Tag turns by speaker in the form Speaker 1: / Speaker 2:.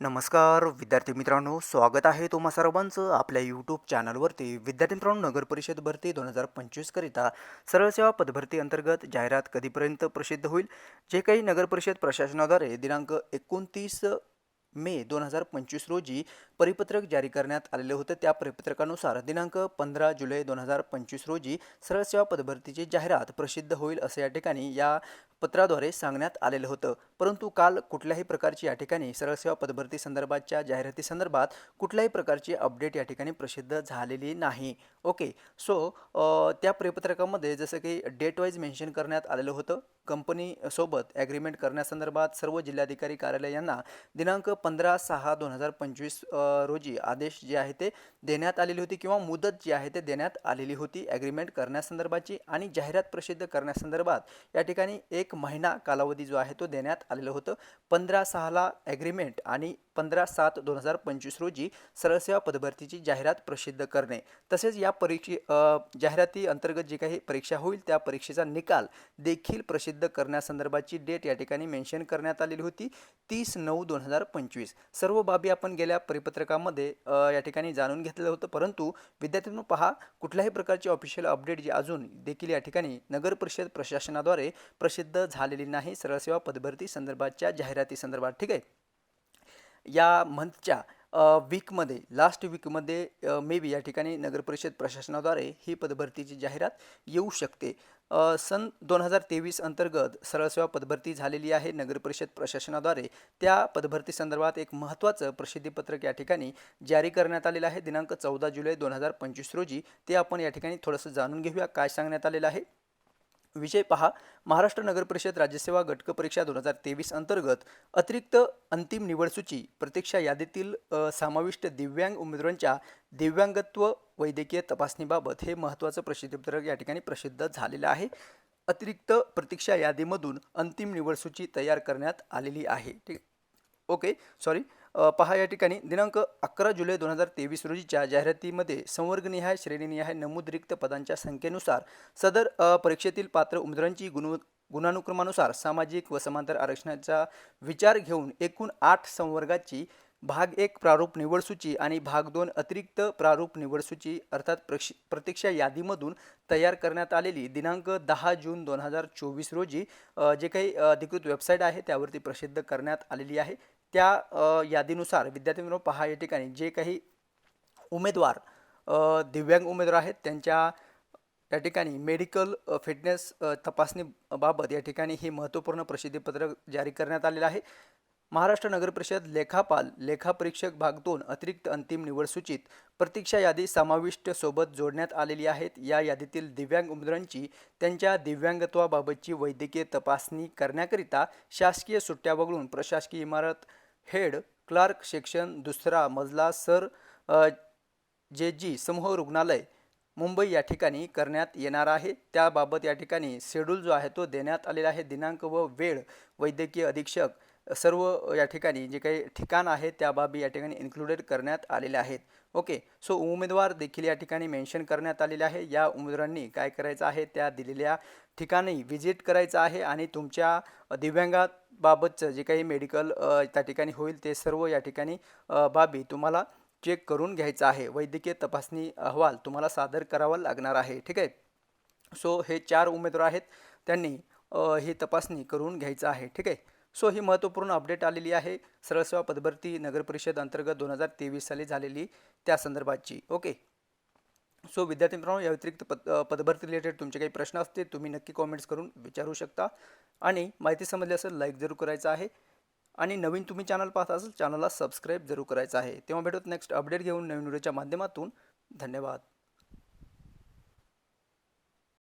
Speaker 1: नमस्कार विद्यार्थी मित्रांनो स्वागत आहे तुम्हा सर्वांचं आपल्या यूट्यूब चॅनलवरती विद्यार्थी मित्रांनो नगर परिषद भरती दोन हजार पंचवीसकरिता सरळ सेवा पदभरती अंतर्गत जाहिरात कधीपर्यंत प्रसिद्ध होईल? जे काही नगर परिषद प्रशासनाद्वारे दिनांक एकोणतीस मे दोन हजार पंचवीस रोजी परिपत्रक जारी करण्यात आलेले होते. त्या परिपत्रकानुसार दिनांक पंधरा जुलै दोन हजार पंचवीस रोजी सरळ सेवा पदभरतीची जाहिरात प्रसिद्ध होईल असं या ठिकाणी या पत्राद्वारे सांगण्यात आलेलं होतं. परंतु काल कुठल्याही प्रकारची या ठिकाणी सरळ सेवा पदभरती संदर्भातच्या जाहिराती संदर्भात कुठल्याही प्रकारची अपडेट या ठिकाणी प्रसिद्ध झालेली नाही. ओके सो त्या परिपत्रकामध्ये जसं की डेट वाईज मेन्शन करण्यात आलेलं होतं. कंपनीसोबत ॲग्रीमेंट करण्यासंदर्भात सर्व जिल्हाधिकारी कार्यालय यांना दिनांक पंधरा सहा दोन हजार पंचवीस रोजी आदेश जे आहे ते देण्यात आलेली होती किंवा मुदत जी आहे ते देण्यात आलेली होती. ॲग्रीमेंट करण्यासंदर्भाची आणि जाहिरात प्रसिद्ध करण्यासंदर्भात या ठिकाणी एक महिना कालावधी जो आहे तो देण्यात आलेलं होतं. पंधरा सहाला ॲग्रीमेंट आणि पंधरा सात दोन हजार पंचवीस रोजी सरळसेवा पदभरतीची जाहिरात प्रसिद्ध करणे. तसेच या परीक्षे जाहिराती अंतर्गत जी काही परीक्षा होईल त्या परीक्षेचा निकाल देखील प्रसिद्ध करण्यासंदर्भाची डेट या ठिकाणी मेन्शन करण्यात आलेली होती. तीस नऊ दोन हजार पंचवीस सर्व बाबी आपण गेल्या परिपत्रकामध्ये या ठिकाणी जाणून घेतलं होतं. परंतु विद्यार्थ्यांनो पहा कुठल्याही प्रकारची ऑफिशियल अपडेट जी अजून देखील या ठिकाणी नगर परिषद प्रशासनाद्वारे प्रसिद्ध झालेली नाही. सरळसेवा पदभरती संदर्भाच्या जाहिराती संदर्भात. ठीक आहे? या मंथच्या वीकमध्ये लास्ट वीकमध्ये मे बी या ठिकाणी नगरपरिषद प्रशासनाद्वारे ही पदभरतीची जाहिरात येऊ शकते. सन दोन हजार तेवीस अंतर्गत सरळसेवा पदभरती झालेली आहे. नगरपरिषद प्रशासनाद्वारे त्या पदभरती संदर्भात एक महत्त्वाचं प्रसिद्धीपत्रक या ठिकाणी जारी करण्यात आलेलं आहे. दिनांक चौदा जुलै दोन हजार पंचवीस रोजी ते आपण या ठिकाणी थोडंसं जाणून घेऊया. काय सांगण्यात आलेलं आहे? विजय पहा महाराष्ट्र नगर परिषद राज्यसेवा गटक परीक्षा दोन हजार तेवीस अंतर्गत अतिरिक्त अंतिम निवडसूची प्रतीक्षा यादीतील समाविष्ट दिव्यांग उमेदवारांच्या दिव्यांगत्व वैद्यकीय तपासणीबाबत हे महत्त्वाचं प्रसिद्धीपत्रक या ठिकाणी प्रसिद्ध झालेलं आहे. अतिरिक्त प्रतीक्षा यादीमधून अंतिम निवडसूची तयार करण्यात आलेली आहे. ठीक ओके सॉरी. पहा या ठिकाणी. दिनांक अकरा जुलै दोन हजार तेवीस रोजीच्या जाहिरातीमध्ये संवर्गनिहाय श्रेणीनिहाय नमूद रिक्त पदांच्या संख्येनुसार सदर परीक्षेतील पात्र उमेदवारांची गुणव गुणानुक्रमानुसार सामाजिक व समांतर आरक्षणाचा विचार घेऊन एकूण आठ संवर्गाची भाग एक प्रारूप निवडसूची आणि भाग दोन अतिरिक्त प्रारूप निवडसूची अर्थात प्रक्षि प्रतीक्षा यादीमधून तयार करण्यात आलेली दिनांक दहा जून दोन हजार चोवीस रोजी जे काही अधिकृत वेबसाईट आहे त्यावरती प्रसिद्ध करण्यात आलेली आहे. त्या यादीनुसार यादीनुसार विद्यार्थ्यांनो पहा या ठिकाणी जे काही उमेदवार दिव्यांग उमेदवार आहेत त्यांच्या या ठिकाणी मेडिकल फिटनेस तपासणीबाबत या ठिकाणी हे महत्त्वपूर्ण प्रसिद्धीपत्रक जारी करण्यात आलेलं आहे. महाराष्ट्र नगरपरिषद लेखापाल लेखापरीक्षक भाग दोन अतिरिक्त अंतिम निवड सूचित प्रतीक्षा यादी समाविष्ट सोबत जोडण्यात आलेली आहेत. या यादीतील दिव्यांग उमेदवारांची त्यांच्या दिव्यांगत्वाबाबतची वैद्यकीय तपासणी करण्याकरिता शासकीय सुट्ट्या वगळून प्रशासकीय इमारत हेड क्लार्क सेक्शन दुसरा मजला सर जे जी समूह रुग्णालय मुंबई या ठिकाणी करण्यात येणार आहे. त्याबाबत या ठिकाणी शेड्यूल जो आहे तो देण्यात आलेला आहे. दिनांक व वेळ वैद्यकीय अधीक्षक सर्व या ठिकाणी जे काही ठिकाण आहे त्या बाबी या ठिकाणी इन्क्लुडेड करण्यात आलेल्या आहेत. ओके सो उमेदवार देखील या ठिकाणी मेन्शन करण्यात आलेले आहे. या उमेदवारांनी काय करायचं आहे? त्या दिलेल्या ठिकाणी व्हिजिट करायचं आहे आणि तुमच्या दिव्यांगाबाबतचं जे काही मेडिकल त्या ठिकाणी होईल ते सर्व या ठिकाणी बाबी तुम्हाला चेक करून घ्यायचं आहे. वैद्यकीय तपासणी अहवाल तुम्हाला सादर करावा लागणार आहे. ठीक आहे? सो हे चार उमेदवार आहेत. त्यांनी ही तपासणी करून घ्यायचं आहे. ठीक आहे? सो ही महत्त्वपूर्ण अपडेट आलेली आहे. सरळसेवा पदभरती नगरपरिषद अंतर्गत दोन हजार तेवीस साली झालेली त्या संदर्भातची ओके? सो विद्यार्थी मित्रांनो या व्यतिरिक्त पद पदभरती रिलेटेड तुमचे काही प्रश्न असतील तुम्ही नक्की कॉमेंट्स करून विचारू शकता. आणि माहिती समजली असेल लाईक जरूर करायचं आहे. आणि नवीन तुम्ही चॅनल पाहत असाल चॅनलला सबस्क्राईब जरूर करायचं आहे. तेव्हा भेटत नेक्स्ट अपडेट घेऊन नवीन व्हिडिओच्या माध्यमातून. धन्यवाद.